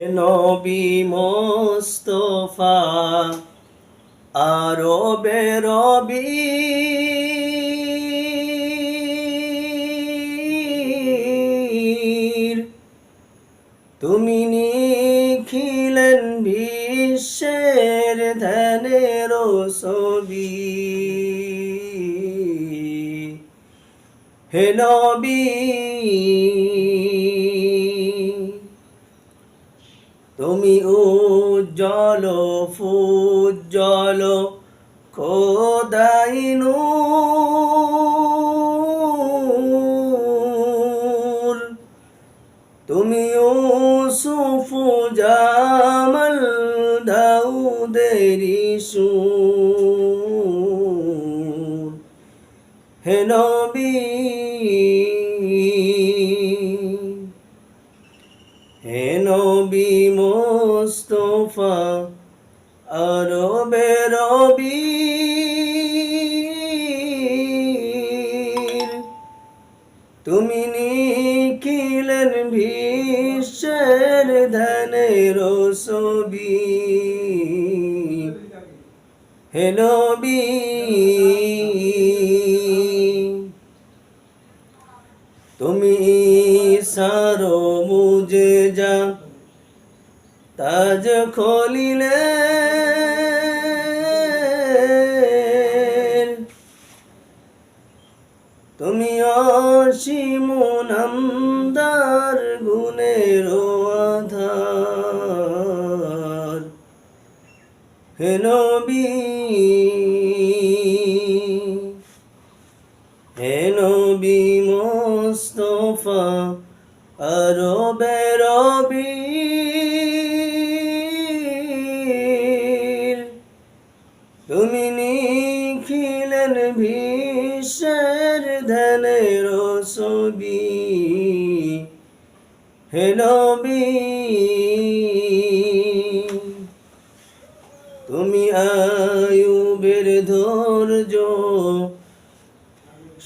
নবী মোস্তফা আরবে রবি তুমি নিখিলেন বিশ্বের ধ্যানের ছবি। হে নবী তুমি উজ্জ্বল ফুজ্জল খোদাইনু তুমি ইউসুফ জামাল দাউদেরি সুর হে নবী মোস্তফা আরবে রবি। তুমি নিখিলেন বিশ্বের ধনের ছবি। হে নবী। তুমি সারো মুজে যা তাজ খলিলে। তুমি অসীম নামদার গুণের আধার। হে নবী হে নবী মোস্তফা আরবে রবি তুমি নিখিলেন বিশ্বের ধ্যানের ছবি হে নবী তুমি আয়ুবের ধৈর্য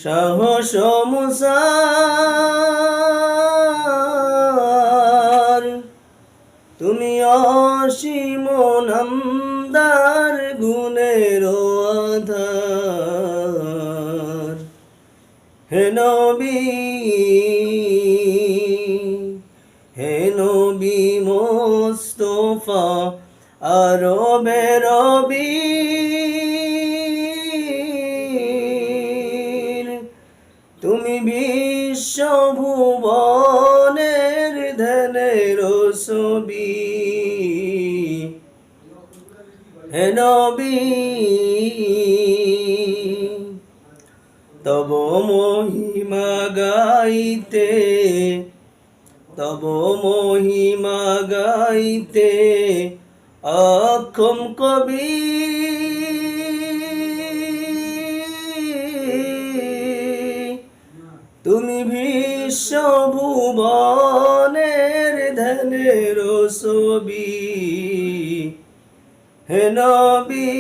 সাহস মুসার তুমি অসীম নামদার গুণের আধার। হে নবী হে নবী মোস্তফা আরবে রবি। তুমি বিশ্বভুবনের ছবি হে নবী। তব মহিমা গাইতে তব মহিমা গাইতে অক্ষম কবি তুমি বিশ্বভুবনের ধনের ছবি হে নবী।